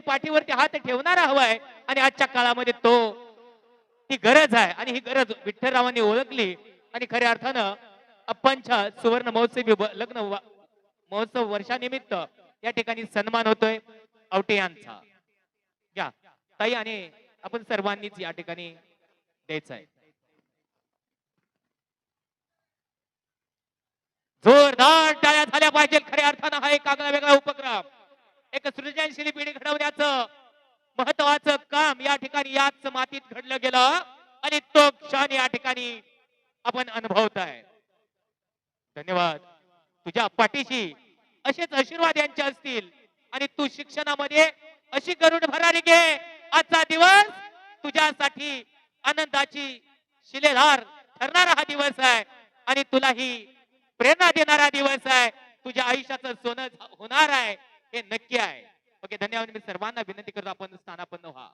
पाठीवरती हात ठेवणारा हवाय आणि आजच्या काळामध्ये तो ही गरज आहे आणि ही गरज विठ्ठलरावांनी ओळखली आणि खऱ्या अर्थानं अप्पांच्या सुवर्ण महोत्सवी लग्न महोत्सव वर्षानिमित्त या ठिकाणी सन्मान होतोय आवटे यांचा घ्या ताई आणि आपण सर्वांनीच या ठिकाणी द्यायचं आहे. जोरदार टाळ्या झाल्या पाहिजे खऱ्या अर्थानं हा एक आगळा वेगळा उपक्रम. एक सृजनशील पिढी घडवण्याचं महत्वाचं काम या ठिकाणी याच मातीत घडलं गेलं आणि तो क्षण या ठिकाणी आपण अनुभवत आहे. धन्यवाद. तुझ्या पाठीशी असेच आशीर्वाद यांचे असतील आणि तू शिक्षणामध्ये अशी गरुड भरारी घे. आजचा दिवस तुझ्यासाठी आनंदाची शिलेधार ठरणारा हा दिवस आहे आणि तुला ही प्रेरणा देणारा दिवस आहे. तुझ्या आयुष्याचं सोनं होणार आहे. हे नक्की आहे. ओके धन्यवाद मी सर्वांना विनंती करतो आपण स्थानापन्न व्हा.